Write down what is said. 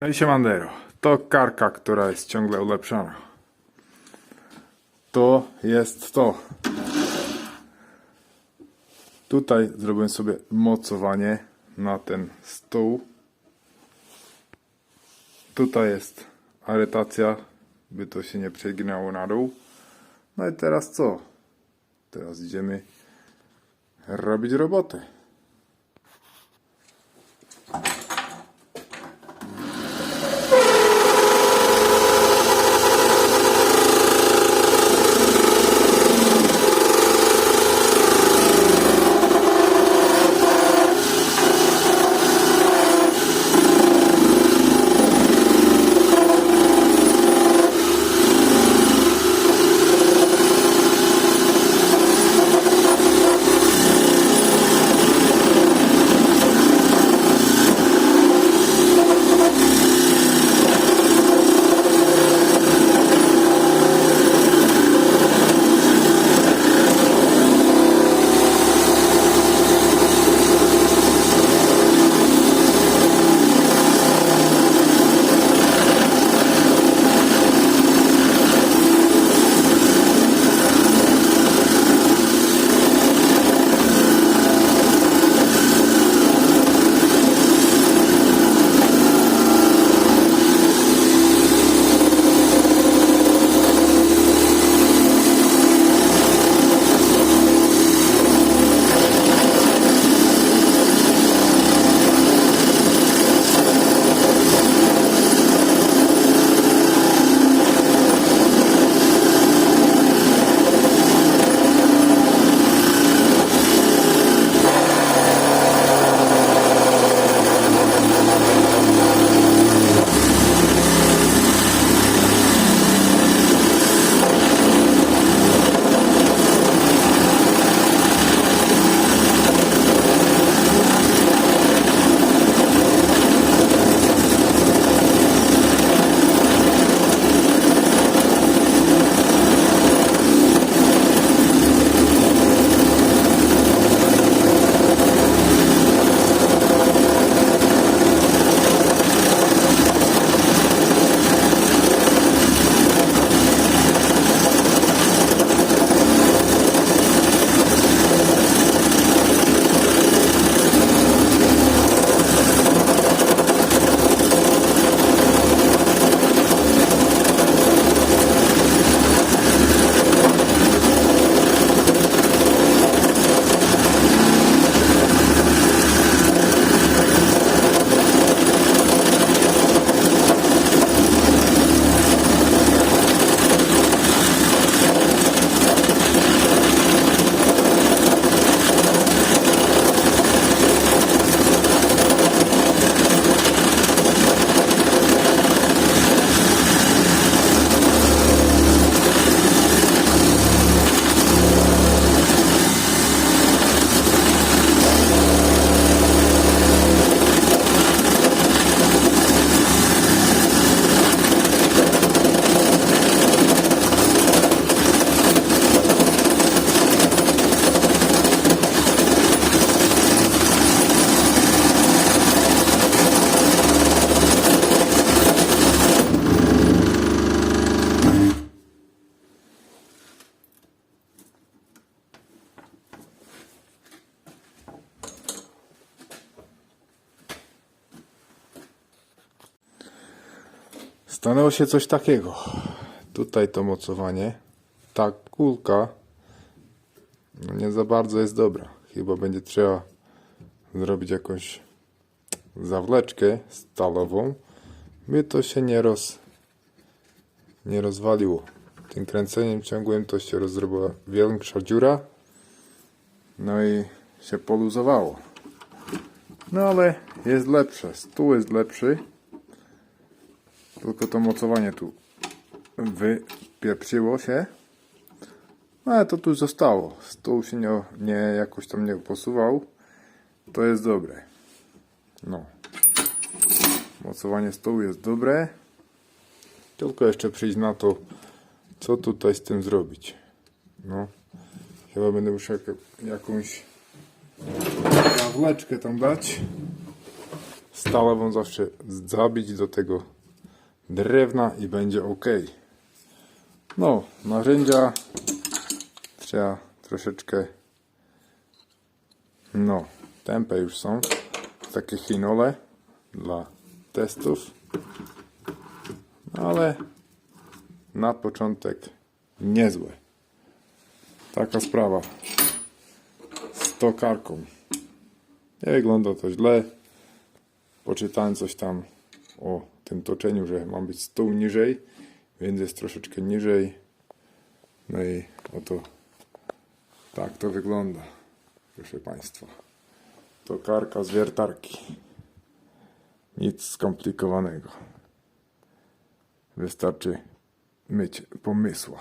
No i siemandero. To karka, która jest ciągle ulepszana. To jest to. Tutaj zrobiłem sobie mocowanie na ten stół. Tutaj jest arytacja, by to się nie przeginało na dół. No i teraz co? Teraz idziemy robić robotę. Stanęło się coś takiego. Tutaj to mocowanie. Ta kulka no nie za bardzo jest dobra. Chyba będzie trzeba zrobić jakąś zawleczkę stalową, by to się nie roz nie rozwaliło. Tym kręceniem ciągłym to się rozrobiła większa dziura. No i się poluzowało. No ale jest lepsze. Stół jest lepszy. Tylko to mocowanie tu wypieprzyło się. No ale to tu zostało. Stół się nie, nie jakoś tam nie posuwał. To jest dobre. No. Mocowanie stołu jest dobre. Tylko jeszcze przyjść na to, co tutaj z tym zrobić. No. Chyba będę musiał jak- jakąś zawleczkę tam dać. stalową zawsze zabić do tego drewna i będzie ok. No, narzędzia trzeba troszeczkę no, tempe już są. Takie chinole dla testów. Ale na początek niezłe. Taka sprawa. Z tokarką. Nie wygląda to źle. Poczytałem coś tam o tym toczeniu, że ma być stół niżej, więc jest troszeczkę niżej. No i oto tak to wygląda, proszę Państwa. Tokarka z wiertarki. Nic skomplikowanego. Wystarczy mieć pomysła.